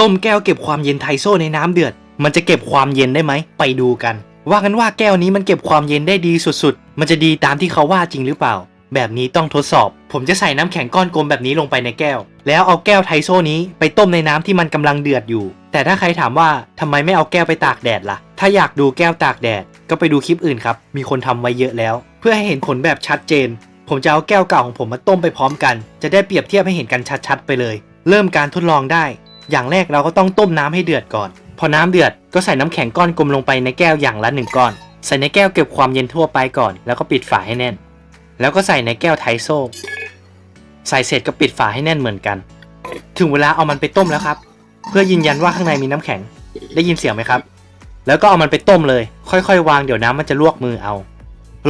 ต้มแก้วเก็บความเย็นไทโซในน้ำเดือด มันจะเก็บความเย็นได้ไหม ไปดูกัน ว่ากันว่าแก้วนี้มันเก็บความเย็นได้ดีสุดๆ มันจะดีตามที่เขาว่าจริงหรือเปล่า แบบนี้ต้องทดสอบ ผมจะใส่น้ำแข็งก้อนกลมแบบนี้ลงไปในแก้ว แล้วเอาแก้วไทโซนี้ไปต้มในน้ำที่มันกำลังเดือดอยู่ แต่ถ้าใครถามว่าทำไมไม่เอาแก้วไปตากแดดล่ะ ถ้าอยากดูแก้วตากแดด ก็ไปดูคลิปอื่นครับ มีคนทำไว้เยอะแล้ว เพื่อให้เห็นผลแบบชัดเจน ผมจะเอาแก้วเก่าของผมมาต้มไปพร้อมกัน จะได้เปรียบเทียบให้เห็นกันชัดๆ ไปเลย เริ่มการทดลองได้ อย่างแรกเราก็ต้องต้มน้ำให้เดือดก่อน พอน้ำเดือดก็ใส่น้ำแข็งก้อนกลมลงไปในแก้วอย่างละหนึ่งก้อน ใส่ในแก้วเก็บความเย็นทั่วไปก่อน แล้วก็ปิดฝาให้แน่น แล้วก็ใส่ในแก้วไทโซ่ ใส่เสร็จก็ปิดฝาให้แน่นเหมือนกัน ถึงเวลาเอามันไปต้มแล้วครับ เพื่อยืนยันว่าข้างในมีน้ำแข็ง ได้ยินเสียงไหมครับ แล้วก็เอามันไปต้มเลย ค่อยๆ วางเดี๋ยวน้ำมันจะลวกมือเอา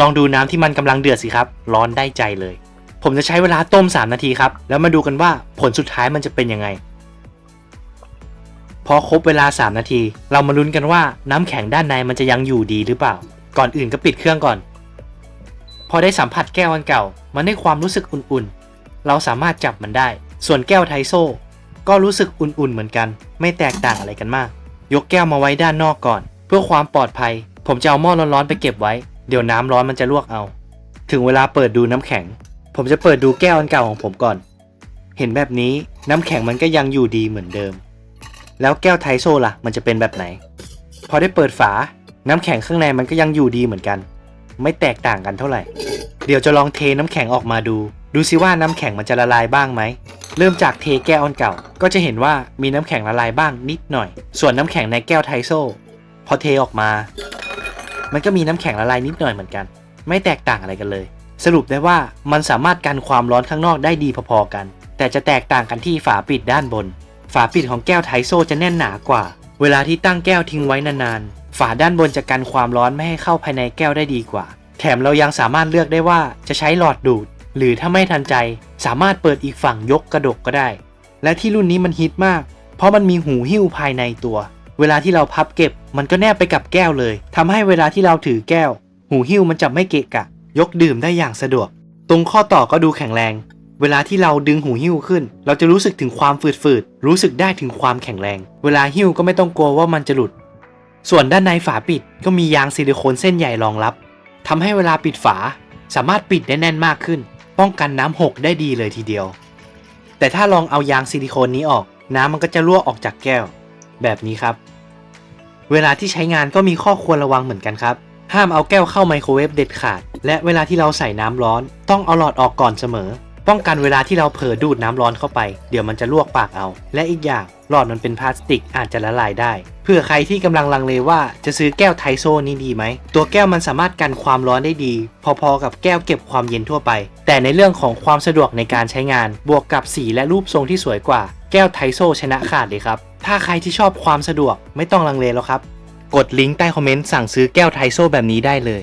ลองดูน้ำที่มันกำลังเดือดสิครับ ร้อนได้ใจเลย ผมจะใช้เวลาต้ม 3 นาทีครับ แล้วมาดูกันว่าผลสุดท้ายมันจะเป็นยังไง อครบเวลา 3 นาที เรามาลุ้นกันว่าน้ำแข็งด้านในมันจะยังอยู่ดีหรือเปล่า ก่อนอื่นก็ปิดเครื่องก่อน พอได้สัมผัสแก้วอันเก่า มันได้ความรู้สึกอุ่นๆ เราสามารถจับมันได้ ส่วนแก้วไทโซก็รู้สึกอุ่นๆเหมือนกัน ไม่แตกต่างอะไรกันมาก ยกแก้วมาไว้ด้านนอกก่อน เพื่อความปลอดภัย ผมจะเอาหม้อร้อนๆไปเก็บไว้ เดี๋ยวน้ำร้อนมันจะลวกเอา ถึงเวลาเปิดดูน้ำแข็ง ผมจะเปิดดูแก้วอันเก่าของผมก่อน เห็นแบบนี้น้ำแข็งมันก็ยังอยู่ดีเหมือนเดิม แล้วแก้วไทโซล่ะ มันจะเป็นแบบไหน พอได้เปิดฝา น้ำแข็งข้างในมันก็ยังอยู่ดีเหมือนกัน ไม่แตกต่างกันเท่าไหร่ เดี๋ยวจะลองเทน้ำแข็งออกมาดู ดูซิว่าน้ำแข็งมันจะละลายบ้างไหม เริ่มจากเทแก้วอันเก่า ก็จะเห็นว่ามีน้ำแข็งละลายบ้างนิดหน่อย ส่วนน้ำแข็งในแก้วไทโซพอเทออกมา มันก็มีน้ำแข็งละลายนิดหน่อยเหมือนกัน ไม่แตกต่างอะไรกันเลย สรุปได้ว่ามันสามารถกันความร้อนข้างนอกได้ดีพอๆกัน แต่จะแตกต่างกันที่ฝาปิดด้านบน ฝาปิดของแก้วไทโซจะแน่นหนากว่า เวลาที่ตั้งแก้วทิ้งไว้นานๆ ฝาด้านบนจะกันความร้อนไม่ให้เข้าภายในแก้วได้ดีกว่า แถมเรายังสามารถเลือกได้ว่าจะใช้หลอดดูด หรือถ้าไม่ทันใจ สามารถเปิดอีกฝั่งยกกระดกก็ได้ และที่รุ่นนี้มันฮิตมาก เพราะมันมีหูหิ้วภายในตัว เวลาที่เราพับเก็บ มันก็แนบไปกับแก้วเลยทำให้เวลาที่เราถือแก้ว หูหิ้วมันจะไม่เกะกะ ยกดื่มได้อย่างสะดวก ตรงข้อต่อก็ดูแข็งแรง เวลาที่เราดึงหูหิ้วขึ้น เราจะรู้สึกถึงความฝืดๆ รู้สึกได้ถึงความแข็งแรง เวลาหิ้วก็ไม่ต้องกลัวว่ามันจะหลุด ส่วนด้านในฝาปิดก็มียางซิลิโคนเส้นใหญ่รองรับทำให้เวลาปิดฝาสามารถปิดได้แน่นมากขึ้น ป้องกันน้ำหกได้ดีเลยทีเดียว แต่ถ้าลองเอายางซิลิโคนนี้ออก น้ำมันก็จะรั่วออกจากแก้ว แบบนี้ครับ เวลาที่ใช้งานก็มีข้อควรระวังเหมือนกันครับ ห้ามเอาแก้วเข้าไมโครเวฟเด็ดขาด และเวลาที่เราใส่น้ำร้อน ต้องเอาหลอดออกก่อนเสมอ ป้องกันเวลาที่เราเผลอดูดน้ำร้อนเข้าไป เดี๋ยวมันจะลวกปากเอา และอีกอย่างหลอดมันเป็นพลาสติกอาจจะละลายได้ เพื่อใครที่กำลังลังเลว่าจะซื้อแก้วไทโซนี้ดีไหม ตัวแก้วมันสามารถกันความร้อนได้ดี พอๆกับแก้วเก็บความเย็นทั่วไป แต่ในเรื่องของความสะดวกในการใช้งาน บวกกับสีและรูปทรงที่สวยกว่า แก้วไทโซชนะขาดเลยครับ ถ้าใครที่ชอบความสะดวกไม่ต้องลังเลแล้วครับ กดลิงก์ใต้คอมเมนต์สั่งซื้อแก้วไทโซแบบนี้ได้เลย